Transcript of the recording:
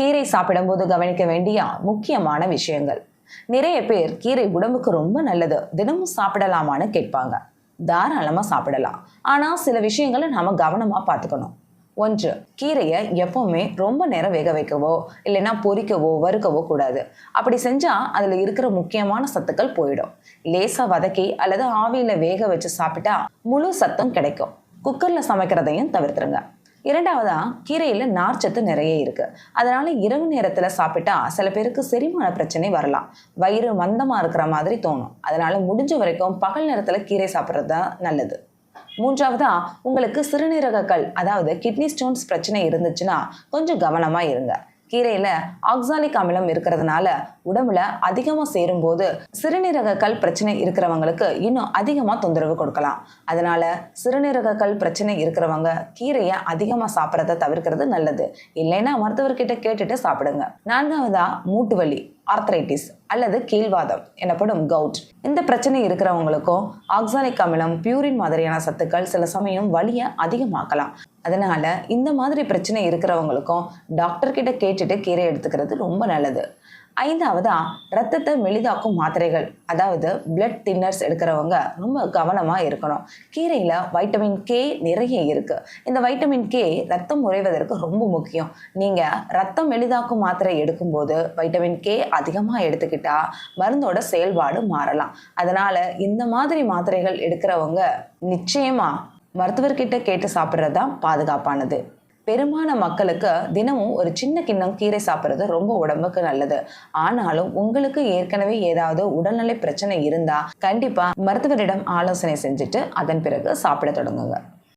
கீரை சாப்பிடும்போது கவனிக்க வேண்டிய முக்கியமான விஷயங்கள். நிறைய பேர் கீரை உடம்புக்கு ரொம்ப நல்லது. தினமும் சாப்பிடலாமான்னு கேட்பாங்க. தாராளமாக சாப்பிடலாம். ஆனால் சில விஷயங்களை நாம் கவனமாக பார்த்துக்கணும். ஒன்று கீரையை எப்பவுமே ரொம்ப நேரம் வேக வைக்கவோ இல்லைன்னா பொரிக்கவோ வறுக்கவோ கூடாது. அப்படி செஞ்சால் அதில் இருக்கிற முக்கியமான சத்துக்கள் போயிடும். லேசாக வதக்கி அல்லது ஆவியில் வேக வச்சு சாப்பிட்டா முழு சத்தும் கிடைக்கும். குக்கரில் சமைக்கிறதையும் தவிர்த்துருங்க. இரண்டாவதா கீரையில் நார்ச்சத்து நிறைய இருக்கு. அதனால இரவு நேரத்தில் சாப்பிட்டா சில பேருக்கு செரிமான பிரச்சனை வரலாம். வயிறு மந்தமாக இருக்கிற மாதிரி தோணும். அதனால முடிஞ்ச வரைக்கும் பகல் நேரத்தில் கீரை சாப்பிட்றது தான் நல்லது. மூன்றாவதா உங்களுக்கு சிறுநீரகக்கல் அதாவது கிட்னி ஸ்டோன்ஸ் பிரச்சனை இருந்துச்சுன்னா கொஞ்சம் கவனமாக இருங்க. கீரையில ஆக்சாலிக் அமிலம் இருக்கிறதுனால உடம்புல அதிகமா சேரும்போது சிறுநீரக கல் பிரச்சனை இருக்கிறவங்களுக்கு இன்னும் அதிகமா தொந்தரவு கொடுக்கலாம். அதனால சிறுநீரக கல் பிரச்சனை இருக்கிறவங்க கீரையை அதிகமா சாப்பிட்றத தவிர்க்கிறது நல்லது. இல்லைன்னா மருத்துவர்கிட்ட கேட்டுட்டு சாப்பிடுங்க. நான்காவதா மூட்டு வலி. ஆர்த்ரைட்டிஸ் அல்லது கீழ்வாதம் எனப்படும் கவுட் இந்த பிரச்சனை இருக்கிறவங்களுக்கும் ஆக்சானிக் அமிலம் பியூரின் மாதிரியான சத்துக்கள் சில சமயம் வலியை அதிகமாக்கலாம். அதனால இந்த மாதிரி பிரச்சனை இருக்கிறவங்களுக்கும் டாக்டர் கிட்ட கேட்டுட்டு கீரை எடுத்துக்கிறது ரொம்ப நல்லது. ஐந்தாவதா ரத்தத்தை மெலிதாக்கும் மாத்திரைகள். அதாவது பிளட் தின்னர்ஸ் எடுக்கிறவங்க ரொம்ப கவனமாக இருக்கணும். கீரையில் வைட்டமின் கே நிறைய இருக்குது இந்த வைட்டமின் கே ரத்தம் உறைவதற்கு ரொம்ப முக்கியம். நீங்கள் ரத்தம் மெலிதாக்கும் மாத்திரை எடுக்கும்போது வைட்டமின் கே அதிகமாக எடுத்துக்கிட்டா மருந்தோட செயல்பாடு மாறலாம். அதனால் இந்த மாதிரி மாத்திரைகள் எடுக்கிறவங்க நிச்சயமாக மருத்துவர்கிட்ட கேட்டு சாப்பிட்றது தான் பாதுகாப்பானது. பெரும்பாலான மக்களுக்கு தினமும் ஒரு சின்ன கிண்ணம் கீரை சாப்பிட்றது ரொம்ப உடம்புக்கு நல்லது. ஆனாலும் உங்களுக்கு ஏற்கனவே ஏதாவது உடல்நிலை பிரச்சனை இருந்தா கண்டிப்பா மருத்துவரிடம் ஆலோசனை செஞ்சுட்டு அதன் பிறகு சாப்பிட தொடங்குங்க.